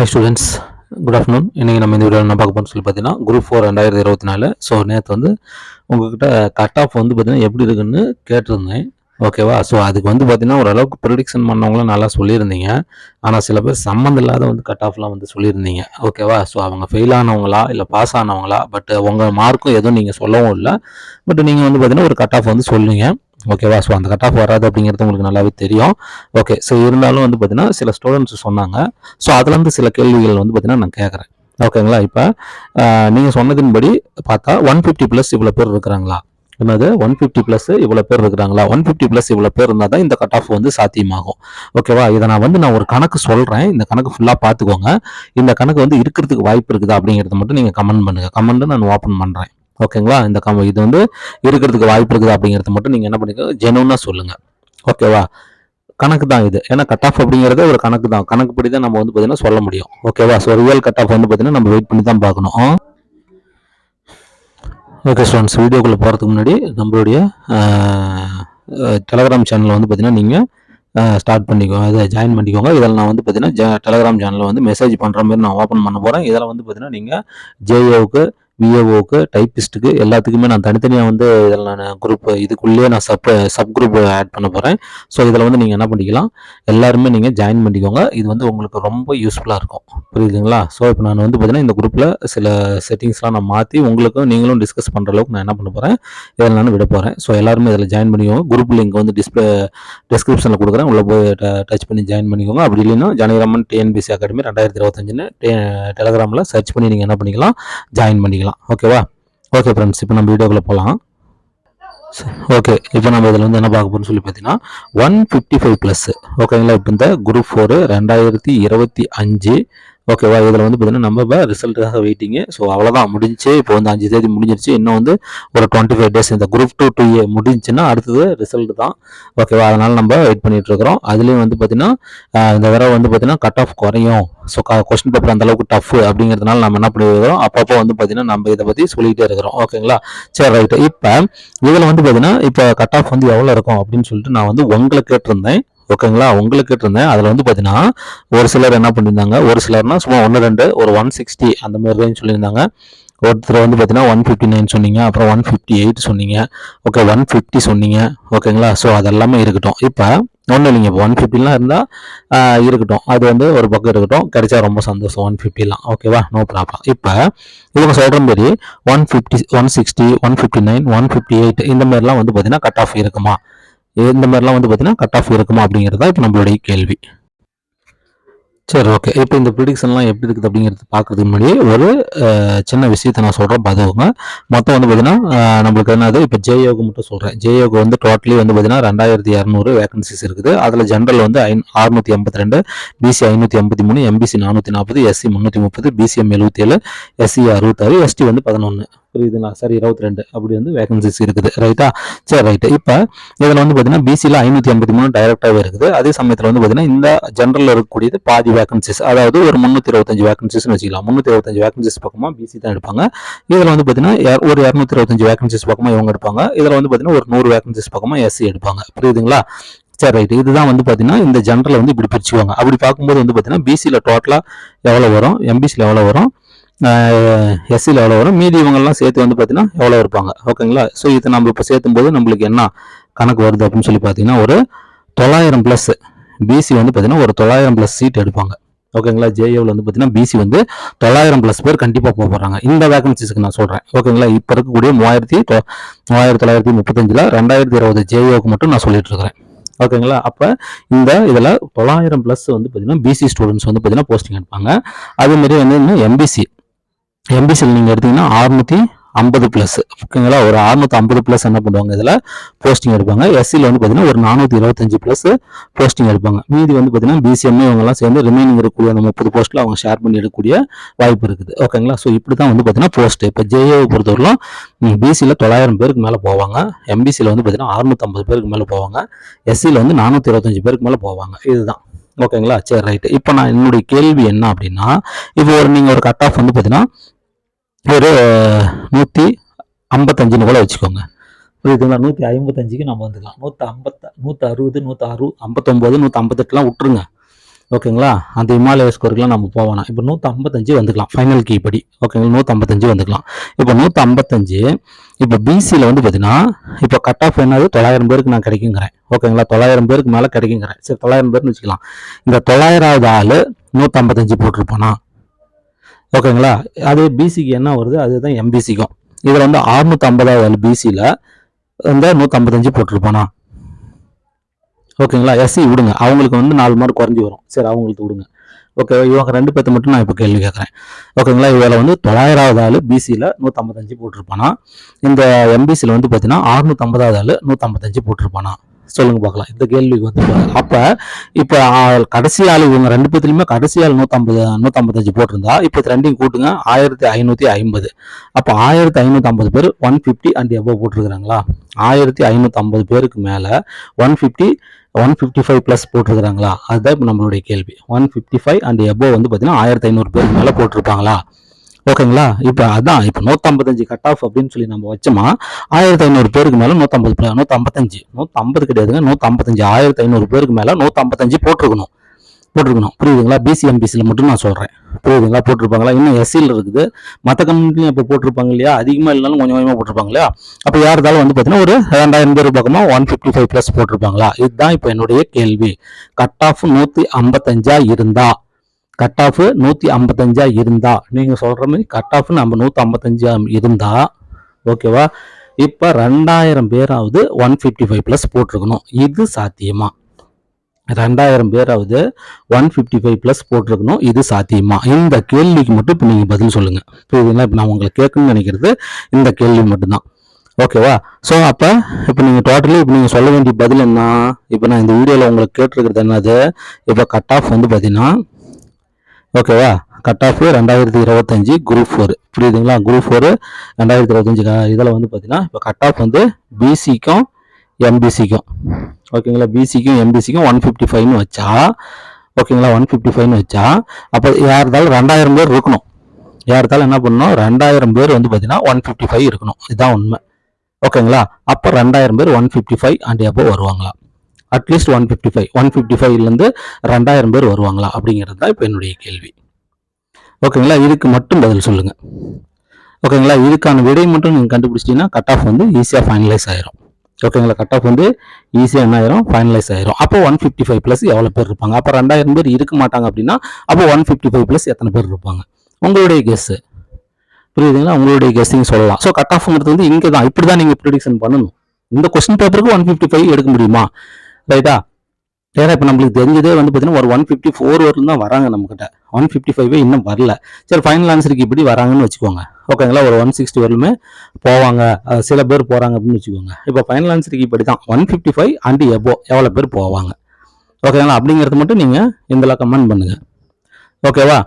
Hi students good afternoon இன்றைக்கி நம்ம இந்த வீடியோ என்ன பார்க்க போகிறோம்னு சொல்லி பார்த்தீங்கன்னா குரூப் ஃபோர் ரெண்டாயிரத்தி இருபத்தி நாலு. ஸோ நேற்று வந்து உங்ககிட்ட கட் ஆஃப் வந்து பார்த்தீங்கன்னா எப்படி இருக்குன்னு கேட்டிருந்தேன். ஓகேவா? ஸோ அதுக்கு வந்து பார்த்தீங்கன்னா ஓரளவுக்கு ப்ரிடிக்ஷன் பண்ணவங்களும் நல்லா சொல்லியிருந்தீங்க. ஆனால் சில பேர் சம்மந்தம் இல்லாத வந்து கட் ஆஃப்லாம் வந்து சொல்லியிருந்தீங்க. ஓகேவா? ஸோ அவங்க ஃபெயில் ஆனவங்களா இல்லை பாஸ் ஆனவங்களா? பட் உங்கள் மார்க்கும் எதுவும் நீங்கள் சொல்லவும் இல்லை. பட் நீங்கள் வந்து பார்த்தீங்கன்னா ஒரு கட் ஆஃப் வந்து சொல்லுங்க. ஓகேவா? ஸோ அந்த கட் ஆஃப் வராது அப்படிங்கிறது உங்களுக்கு நல்லாவே தெரியும். ஓகே ஸோ இருந்தாலும் வந்து பார்த்தீங்கன்னா சில ஸ்டூடெண்ட்ஸ் சொன்னாங்க. ஸோ அதுலேருந்து சில கேள்விகள் வந்து பார்த்தீங்கன்னா நான் கேட்குறேன் ஓகேங்களா இப்போ நீங்கள் சொன்னதின்படி பார்த்தா ஒன் ஃபிஃப்டி ப்ளஸ் இவ்வளோ பேர் இருக்கிறாங்களா? என்னது? ஒன் ஃபிஃப்டி ப்ளஸ் இவ்வளோ பேர் இருக்கிறாங்களா? ஒன் ஃபிஃப்டி ப்ளஸ் இவ்வளோ பேர் இருந்தால் தான் இந்த கட் ஆஃப் வந்து சாத்தியமாகும். ஓகேவா இதை நான் வந்து நான் ஒரு கணக்கு சொல்கிறேன் இந்த கணக்கு ஃபுல்லாக பார்த்துக்கோங்க. இந்த கணக்கு வந்து இருக்கிறதுக்கு வாய்ப்பு இருக்குதா அப்படிங்கிறத மட்டும் நீங்கள் கமெண்ட் பண்ணுங்கள் கமெண்ட் நான் ஓப்பன் பண்ணுறேன் ஓகேங்களா இந்த கம் இது வந்து இருக்கிறதுக்கு வாய்ப்பு இருக்குது அப்படிங்கிறத மட்டும் நீங்கள் என்ன பண்ணிக்கோ ஜெனுவனாக சொல்லுங்கள் ஓகேவா கணக்கு தான் இது. ஏன்னா கட் ஆஃப் அப்படிங்கிறது ஒரு கணக்கு தான். கணக்குப்படி தான் நம்ம வந்து பார்த்தீங்கன்னா சொல்ல முடியும். ஓகேவா ஸோ ரியல் கட் ஆஃப் வந்து பார்த்தீங்கன்னா நம்ம வெயிட் பண்ணி தான் பார்க்கணும். ஓகே ஸ்டூடெண்ட்ஸ் வீடியோக்குள்ளே போகிறதுக்கு முன்னாடி நம்மளுடைய டெலகிராம் சேனலில் வந்து பார்த்தீங்கன்னா நீங்கள் ஸ்டார்ட் பண்ணிக்கோங்க. அதை ஜாயின் பண்ணிக்கோங்க. இதில் நான் வந்து பார்த்தீங்கன்னா ஜ டெலகிராம் சேனலில் வந்து மெசேஜ் பண்ணுற மாதிரி நான் ஓப்பன் பண்ண போகிறேன் இதில் வந்து பார்த்தீங்கன்னா நீங்கள் ஜேஏவுக்கு விஏஓக்கு டைப்பிஸ்ட்டுக்கு எல்லாத்துக்குமே நான் தனித்தனியாக வந்து இதில் நான் குரூப் இதுக்குள்ளேயே நான் சப் சப் குரூப் ஆட் பண்ண போகிறேன் ஸோ இதில் வந்து நீங்கள் என்ன பண்ணிக்கலாம்? எல்லாருமே நீங்கள் ஜாயின் பண்ணிக்கோங்க. இது வந்து உங்களுக்கு ரொம்ப யூஸ்ஃபுல்லாக இருக்கும். புரியுதுங்களா? ஸோ இப்போ நான் வந்து பார்த்தீங்கன்னா இந்த குரூப்பில் சில செட்டிங்ஸ்லாம் நான் மாற்றி உங்களுக்கும் நீங்களும் டிஸ்கஸ் பண்ணுற அளவுக்கு நான் என்ன பண்ண போகிறேன் இதில் நான் விட போகிறேன் ஸோ எல்லாருமே இதில் ஜாயின் பண்ணிக்கோங்க. குரூப் லிங்க் வந்து டிஸ்பிளே டிஸ்கிரிப்ஷனில் கொடுக்குறேன். உள்ளே போய் டச் பண்ணி ஜாயின் பண்ணிக்கோங்க. அப்படி இல்லைன்னா ஜனகிராமன் டிஎன்பிசி அகாடமி ரெண்டாயிரத்தி இருபத்தஞ்சுன்னு டெலகிராமில் சர்ச் பண்ணி நீங்கள் என்ன பண்ணிக்கலாம்? ஜாயின் பண்ணிக்கலாம். ஓகேவா ஓகே ஃப்ரெண்ட்ஸ் இப்போ நம்ம வீடியோக்குள்ளே போகலாம் ஓகே இப்போ நம்ம இதில் வந்து என்ன பார்க்க போகிறோம்னு சொல்லி பார்த்தீங்கன்னா ஒன் ஃபிஃப்டி ஃபைவ் ப்ளஸ் ஓகேங்களா இப்போ இந்த குரூப் ஃபோரு ரெண்டாயிரத்தி இருபத்தி அஞ்சு ஓகேவா இதில் வந்து பார்த்தீங்கன்னா நம்ம இப்போ ரிசல்ட்டுக்காக வெயிட்டிங்கு ஸோ அவ்வளோதான் முடிஞ்சு இப்போ வந்து அஞ்சு தேதி முடிஞ்சிருச்சு. இன்னும் வந்து ஒரு டுவெண்ட்டி ஃபைவ் டேஸ் இந்த குரூப் டூ டூ ஏ முடிஞ்சுன்னா அடுத்தது ரிசல்ட் தான். ஓகேவா அதனால் நம்ம வெயிட் பண்ணிகிட்டு இருக்கிறோம். அதுலேயும் வந்து பார்த்தீங்கன்னா இந்த தடவை வந்து பார்த்தீங்கன்னா கட் ஆஃப் குறையும். ஸோ கொஸ்டின் பேப்பர் அந்த அளவுக்கு டஃப் அப்படிங்கிறதுனால நம்ம என்ன பண்ணிருக்கிறோம் அப்பப்போ வந்து பார்த்தீங்கன்னா நம்ம இதை பற்றி சொல்லிக்கிட்டே இருக்கிறோம். ஓகேங்களா சரி ரைட்டு இப்போ இதில் வந்து பார்த்தீங்கன்னா இப்போ கட் ஆஃப் வந்து எவ்வளோ இருக்கும் அப்படின்னு சொல்லிட்டு நான் வந்து உங்களை கேட்டிருந்தேன். ஓகேங்களா? உங்களுக்கு இருந்தேன். அதில் வந்து பார்த்தீங்கன்னா ஒரு சிலர் என்ன பண்ணியிருந்தாங்க? ஒரு சிலர்னா சும்மா ஒன்று ரெண்டு ஒரு ஒன் சிக்ஸ்டி அந்த மாதிரி ரேஞ்ச் சொல்லியிருந்தாங்க. ஒருத்தர் வந்து பார்த்தீங்கன்னா ஒன் ஃபிஃப்டி நைன் சொன்னீங்க. அப்புறம் ஒன் ஃபிஃப்டி எயிட் சொன்னீங்க. ஓகே ஒன் ஃபிஃப்டி சொன்னீங்க. ஓகேங்களா? ஸோ அதெல்லாமே இருக்கட்டும். இப்போ ஒன்றும் இல்லைங்க. இப்போ ஒன் ஃபிஃப்டிலாம் இருந்தால் இருக்கட்டும். அது வந்து ஒரு பக்கம் இருக்கட்டும். கிடைச்சா ரொம்ப சந்தோஷம். ஒன் ஃபிஃப்டிலாம் ஓகேவா நோ ப்ராப்ளம் இப்போ இவங்க சொல்கிற மாதிரி one fifty one sixty one fifty nine one fifty eight இந்த மாதிரிலாம் வந்து பார்த்தீங்கன்னா கட் ஆஃப் இருக்குமா? இந்த மாதிரிலாம் வந்து பார்த்தீங்கன்னா கட் ஆஃப் இருக்குமா அப்படிங்கிறது தான் இப்போ நம்மளுடைய கேள்வி. சரி ஓகே இப்போ இந்த ப்ரிடிக்ஷன்லாம் எப்படி இருக்குது அப்படிங்கிறது பார்க்குறதுக்கு முன்னாடி ஒரு சின்ன விஷயத்தை நான் சொல்கிறேன் பார்த்துக்கோங்க மொத்தம் வந்து பார்த்தீங்கன்னா நம்மளுக்கு என்னது? இப்போ ஜேயோக்கு மட்டும் சொல்கிறேன் ஜேயோக்கு வந்து டோட்டலி வந்து பார்த்தீங்கன்னா ரெண்டாயிரத்தி இரநூறு வேகன்சிஸ் இருக்குது. அதில் ஜென்ரல் வந்து ஐ அறுநூற்றி எண்பத்தி ரெண்டு பிசி ஐநூற்றி ஐம்பத்தி மூணு எம்பிசி நானூற்றி நாற்பது எஸ்சி முந்நூற்றி முப்பது பிசிஎம் எழுபத்தி ஏழு எஸ்சி அறுபத்தாறு எஸ்டி வந்து பதினொன்று புரியுதுங்களா சரி இருபத்தி ரெண்டு. அப்படி வந்து வேகன்சிஸ் இருக்குது. ரைட்டா சரி ரைட்டு இப்போ இதில் வந்து பார்த்தீங்கன்னா பிசியில் ஐநூற்றி ஐம்பத்தி மூணு டைரக்டாகவே இருக்குது. அதே சமயத்தில் வந்து பார்த்தீங்கன்னா இந்த ஜென்ரலில் இருக்கக்கூடியது பாதி வேகன்சிஸ் அதாவது ஒரு முந்நூற்றி இருபத்தஞ்சு வேகன்சிஸ்னு வச்சுக்கலாம். முந்நூற்றி இருபத்தஞ்சு வேகன்சிஸ் பக்கமாக பிசி தான் எடுப்பாங்க. இதில் வந்து பார்த்தீங்கன்னா ஒரு இரநூத்தி இருபத்தஞ்சு வேகன்சிஸ் பக்கமாக இவங்க எடுப்பாங்க. இதில் வந்து பார்த்தீங்கன்னா ஒரு நூறு வேகன்சிஸ் பக்கமாக எஸ்சி எடுப்பாங்க. புரியுதுங்களா? சரி ரைட் இதுதான் வந்து பார்த்தீங்கன்னா இந்த ஜென்ரலை வந்து இப்படி பிரிச்சுக்குவாங்க. அப்படி பார்க்கும்போது வந்து பார்த்தீங்கன்னா பிசியில் டோட்டலாக எவ்வளோ வரும்? எம்பிசியில் எவ்வளோ வரும்? எஸ்சியில் எவ்வளோ வரும்? மீதி இவங்கெல்லாம் சேர்த்து வந்து பார்த்தீங்கன்னா எவ்வளோ இருப்பாங்க? ஓகேங்களா? ஸோ இது நம்ம இப்போ சேர்த்தும் போது நம்மளுக்கு என்ன கணக்கு வருது அப்படின்னு சொல்லி பார்த்தீங்கன்னா ஒரு தொள்ளாயிரம் ப்ளஸ் பிசி வந்து பார்த்தீங்கன்னா ஒரு தொள்ளாயிரம் ப்ளஸ் சீட் எடுப்பாங்க. ஓகேங்களா? ஜேஏவில் வந்து பார்த்தீங்கன்னா பிசி வந்து தொள்ளாயிரம் ப்ளஸ் பேர் கண்டிப்பாக போக போகிறாங்க இந்த வேகன்சிஸ்க்கு நான் சொல்கிறேன் ஓகேங்களா? இப்போ இருக்கக்கூடிய மூவாயிரத்தி தொ- மூவாயிரத்தி தொள்ளாயிரத்தி முப்பத்தஞ்சில் ரெண்டாயிரத்தி இருபது ஜேஏவுக்கு மட்டும் நான் சொல்லிட்டு இருக்கிறேன். ஓகேங்களா? அப்போ இந்த இதில் தொள்ளாயிரம் ப்ளஸ் வந்து பார்த்தீங்கன்னா பிசி ஸ்டூடெண்ட்ஸ் வந்து பார்த்தீங்கன்னா போஸ்டிங் எடுப்பாங்க. அதேமாரி வந்து இன்னும் எம்பிசி எம்பிசியில் நீங்கள் எடுத்தீங்கன்னா அறுநூற்றி ஐம்பது ப்ளஸ் ஓகேங்களா? ஒரு அறுநூத்தி ஐம்பது ப்ளஸ் என்ன பண்ணுவாங்க? இதில் போஸ்டிங் எடுப்பாங்க. எஸ்சியில் வந்து பார்த்தீங்கன்னா ஒரு நானூற்றி இருபத்தஞ்சு ப்ளஸ் போஸ்டிங் எடுப்பாங்க. மீதி வந்து பார்த்தீங்கன்னா பிசிஎம்ஏ இவங்கெல்லாம் சேர்ந்து ரிமைனிங் இருக்கக்கூடிய அந்த முப்பது போஸ்ட்டில் அவங்க ஷேர் பண்ணி எடுக்கக்கூடிய வாய்ப்பு இருக்குது. ஓகேங்களா? ஸோ இப்படி தான் வந்து பார்த்தீங்கன்னா போஸ்ட் இப்போ ஜேஏவை பொறுத்தவரைக்கும் பிசியில் தொள்ளாயிரம் பேருக்கு மேலே போவாங்க. எம்பிசியில் வந்து பார்த்தீங்கன்னா அறுநூத்தம்பது பேருக்கு மேலே போவாங்க. எஸ்சியில் வந்து நானூற்றி இருபத்தஞ்சு பேருக்கு மேலே போவாங்க. இதுதான். ஓகேங்களா? சரி ரைட்டு இப்போ நான் என்னுடைய கேள்வி என்ன அப்படின்னா இப்போ ஒரு நீங்கள் ஒரு கட் ஆஃப் வந்து பார்த்தீங்கன்னா ஒரு நூற்றி ஐம்பத்தஞ்சுன்னு கூட வச்சுக்கோங்க. புரியுதுங்களா நூற்றி ஐம்பத்தஞ்சுக்கு நம்ம வந்துக்கலாம். நூற்றி ஐம்பத்த நூற்றி அறுபது நூற்றி அறு ஐம்பத்தொம்போது நூற்றி ஐம்பத்தெட்டுலாம் விட்டுருங்க. ஓகேங்களா? அந்த இமாலய ஸ்கோருக்குலாம் நம்ம போவோம் இப்போ நூற்றி ஐம்பத்தஞ்சு வந்துக்கலாம். ஃபைனல் கீ படி. ஓகேங்களா? நூற்றி ஐம்பத்தஞ்சு வந்துக்கலாம். இப்போ நூற்றி ஐம்பத்தஞ்சு இப்போ பிசியில் வந்து பார்த்தீங்கன்னா இப்போ கட் ஆஃப் என்னது? தொள்ளாயிரம் பேருக்கு நான் கிடைக்குங்கிறேன். ஓகேங்களா? தொள்ளாயிரம் பேருக்கு மேலே கிடைக்குங்கிறேன். சரி தொள்ளாயிரம் பேர்னு வச்சுக்கலாம். இந்த தொள்ளாயிராவது ஆள் நூற்றம்பத்தஞ்சு போட்டிருப்போனா? ஓகேங்களா? அது பிசிக்கு என்ன வருது? அதுதான் எம்பிசிக்கும் இதில் வந்து அறுநூற்றம்பதாவது ஆள் பிசியில் வந்து நூற்றம்பத்தஞ்சு போட்டிருப்பானா? ஓகேங்களா? எஸ்சி விடுங்க. அவங்களுக்கு வந்து நாலு மார்க் குறைஞ்சி வரும். சரி அவங்களுக்கு விடுங்க. ஓகே இவங்க ரெண்டு பேர்த்த மட்டும் நான் இப்போ கேள்வி கேட்குறேன் ஓகேங்களா? இதில் வந்து தொள்ளாயிராவது ஆள் பிசியில் நூற்றம்பத்தஞ்சு போட்டிருப்பானா? இந்த எம்பிசியில் வந்து பார்த்தீங்கன்னா அறுநூற்றம்பதாவது ஆள் நூற்றம்பத்தஞ்சு போட்டிருப்பானா? சொல்லுங்க பார்க்கலாம். இந்த கேள்விக்கு வந்து அப்போ அப்ப இப்ப கடைசி ஆள் இவங்க ரெண்டு பேர்த்துலயுமே கடைசி ஆள் நூத்தம்பது நூத்தம்பத்தஞ்சு போட்டிருந்தா இப்ப ரெண்டையும் கூட்டுங்க. ஆயிரத்தி ஐநூத்தி ஐம்பது. அப்ப ஆயிரத்தி ஐநூத்தி ஐம்பது பேர் ஒன் பிப்டி அண்ட் எபோவ் போட்டிருக்கிறாங்களா? ஆயிரத்தி ஐநூத்தி ஐம்பது பேருக்கு மேல one fifty one fifty five plus போட்டிருக்கிறாங்களா? அதுதான் இப்போ நம்மளுடைய கேள்வி. One fifty five and above வந்து பார்த்தீங்கன்னா ஆயிரத்தி ஐநூறு பேருக்கு மேலே போட்டிருப்பாங்களா? ஓகேங்களா இப்போ அதான் இப்போ நூற்றம்பத்தஞ்சு கட் ஆஃப் அப்படின்னு சொல்லி நம்ம வச்சோமா ஆயிரத்தி ஐநூறு பேருக்கு மேலே நூற்றம்பது நூற்றம்பத்தஞ்சு நூற்றம்பது கிடையாதுங்க நூற்றம்பத்தஞ்சு ஆயிரத்தி ஐநூறு பேருக்கு மேலே நூற்றம்பத்தஞ்சு போட்டிருக்கணும். போட்டிருக்கணும். புரியுதுங்களா? பிசிஎம்பிசியில் மட்டும் நான் சொல்கிறேன் புரியுதுங்களா? போட்டிருப்பாங்களா? இன்னும் எஸ்சியில் இருக்குது. மற்ற கம்பெனியும் இப்போ போட்டிருப்பாங்க இல்லையா? அதிகமாக இல்லைனாலும் கொஞ்சம் கொஞ்சமாக போட்டிருப்பாங்க இல்லையா? அப்போ யார் இருந்தாலும் வந்து பார்த்தீங்கன்னா ஒரு ரெண்டாயிரம் பேர் பக்கமாக ஒன் ஃபிஃப்டி ஃபைவ் ப்ளஸ் போட்டிருப்பாங்களா? இதுதான் இப்போ என்னுடைய கேள்வி. கட் ஆஃப் நூற்றி ஐம்பத்தஞ்சா இருந்தால் கட் ஆஃப் நூற்றி ஐம்பத்தஞ்சா இருந்தா நீங்கள் சொல்கிற மாதிரி கட் ஆஃப் நம்ம நூற்றி ஐம்பத்தஞ்சா இருந்தா ஓகேவா இப்போ ரெண்டாயிரம் பேராவது ஒன் ஃபிஃப்டி ஃபைவ் ப்ளஸ் போட்டிருக்கணும். இது சாத்தியமா? ரெண்டாயிரம் பேராவது ஒன் ஃபிஃப்டி ஃபைவ் ப்ளஸ் போட்டிருக்கணும். இது சாத்தியமா? இந்த கேள்விக்கு மட்டும் இப்போ நீங்கள் பதில் சொல்லுங்கள் புரியுதுங்களா? இப்போ நான் உங்களை கேட்கணும்னு நினைக்கிறது இந்த கேள்வி மட்டும்தான். ஓகேவா ஸோ அப்போ இப்போ நீங்கள் டோட்டலி இப்போ நீங்கள் சொல்ல வேண்டிய பதில் என்ன? இப்போ நான் இந்த வீடியோவில் உங்களுக்கு கேட்டிருக்கிறது என்னது? இப்போ கட் ஆஃப் வந்து பார்த்தீங்கன்னா ஓகேவா கட் ஆஃப் ரெண்டாயிரத்தி இருபத்தஞ்சி குரூப் ஃபோர் புரியுதுங்களா? குரூப் ஃபோர் ரெண்டாயிரத்தி இருபத்தஞ்சி இதில் வந்து பார்த்தீங்கன்னா இப்போ கட் ஆஃப் வந்து பிசிக்கும் எம்பிசிக்கும் ஓகேங்களா பிசிக்கும் எம்பிசிக்கும் ஒன் ஃபிஃப்டி ஃபைவ்னு வச்சா ஓகேங்களா ஒன் ஃபிஃப்டி ஃபைவ்னு வச்சா அப்போ யார் இருந்தாலும் ரெண்டாயிரம் பேர் இருக்கணும்? யார் இருந்தாலும் என்ன பண்ணணும்? ரெண்டாயிரம் பேர் வந்து பார்த்தீங்கன்னா ஒன் ஃபிஃப்டி ஃபைவ் இருக்கணும். இதுதான் உண்மை. ஓகேங்களா அப்போ ரெண்டாயிரம் பேர் one fifty five and above வருவாங்களா? At least one fifty five one fifty ஃபைவ்லேருந்து ரெண்டாயிரம் பேர் வருவாங்களா அப்படிங்கிறது தான் இப்போ என்னுடைய கேள்வி. ஓகேங்களா? இதுக்கு மட்டும் பதில் சொல்லுங்கள் ஓகேங்களா? இதுக்கான விடை மட்டும் நீங்கள் கண்டுபிடிச்சிட்டீங்கன்னா கட் ஆஃப் வந்து ஈஸியாக ஃபைனலைஸ் ஆயிரும். ஓகேங்களா? கட் ஆஃப் வந்து ஈஸியாக என்ன ஆயிரும்? ஃபைனலைஸ் ஆயிரும். அப்போ ஒன் ஃபிஃப்டி ஃபைவ் ப்ளஸ் எவ்வளோ பேர் இருப்பாங்க? அப்போ ரெண்டாயிரம் பேர் இருக்க மாட்டாங்க அப்படின்னா அப்போ ஒன் ஃபிஃப்டி ஃபைவ் ப்ளஸ் எத்தனை பேர் இருப்பாங்க? உங்களுடைய கெஸ்ஸு புரியுதுங்களா? உங்களுடைய கெஸ்ஸிங் சொல்லலாம். ஸோ கட் ஆஃப்ங்கிறது வந்து இங்கே தான் இப்படி தான் நீங்கள் ப்ரிடிக்ஷன் பண்ணணும். இந்த கொஸ்டின் பேப்பருக்கு ஒன் ஃபிஃப்டி ஃபைவ் எடுக்க முடியுமா? ரைட்டா ஏன்னா இப்போ நம்மளுக்கு தெரிஞ்சதே வந்து பார்த்தீங்கன்னா ஒரு ஒன் ஃபிஃப்டி ஃபோர் வரலும் தான் வராங்க நம்மக்கிட்ட ஒன் ஃபிஃப்டி ஃபைவ் இன்னும் வரல. சரி ஃபைனல் ஆன்சருக்கு இப்படி வராங்கன்னு வச்சுக்கோங்க. ஓகேங்களா ஒரு ஒன் சிக்ஸ்டி வரலுமே போவாங்க. சில பேர் போகிறாங்க அப்படின்னு வச்சுக்கோங்க. இப்போ ஃபைனல் ஆன்சருக்கு இப்படி தான் one fifty five and above எவ்வளோ பேர் போவாங்க? ஓகேங்களா அப்படிங்கிறது மட்டும் நீங்கள் இதில் கமெண்ட் பண்ணுங்கள் ஓகேவா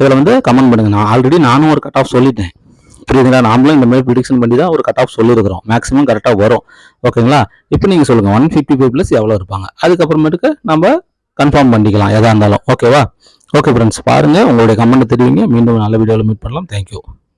இதில் வந்து கமெண்ட் பண்ணுங்கள் நான் ஆல்ரெடி நானும் ஒரு கட் ஆஃப் சொல்லிட்டேன். புரியுதுங்களா? நாமளும் இந்த மாதிரி ப்ரிடிக்ஷன் பண்ணி தான் ஒரு கட் ஆஃப் சொல்லியிருக்கிறோம் மேக்ஸிமம் கரெக்டாக வரும். ஓகேங்களா இப்போ நீங்கள் சொல்லுங்கள் ஒன் ஃபிஃப்டி ஃபைவ் ப்ளஸ் எவ்வளோ இருப்பாங்க? அதுக்கப்புறமேட்டுக்கு நம்ம கன்ஃபார்ம் பண்ணிக்கலாம் எதாக இருந்தாலும். ஓகேவா ஓகே ஃப்ரெண்ட்ஸ் பாருங்கள் உங்களுடைய கமெண்ட் தெரிவிங்க. மீண்டும் நல்ல வீடியோவில் மீட் பண்ணலாம். தேங்க்யூ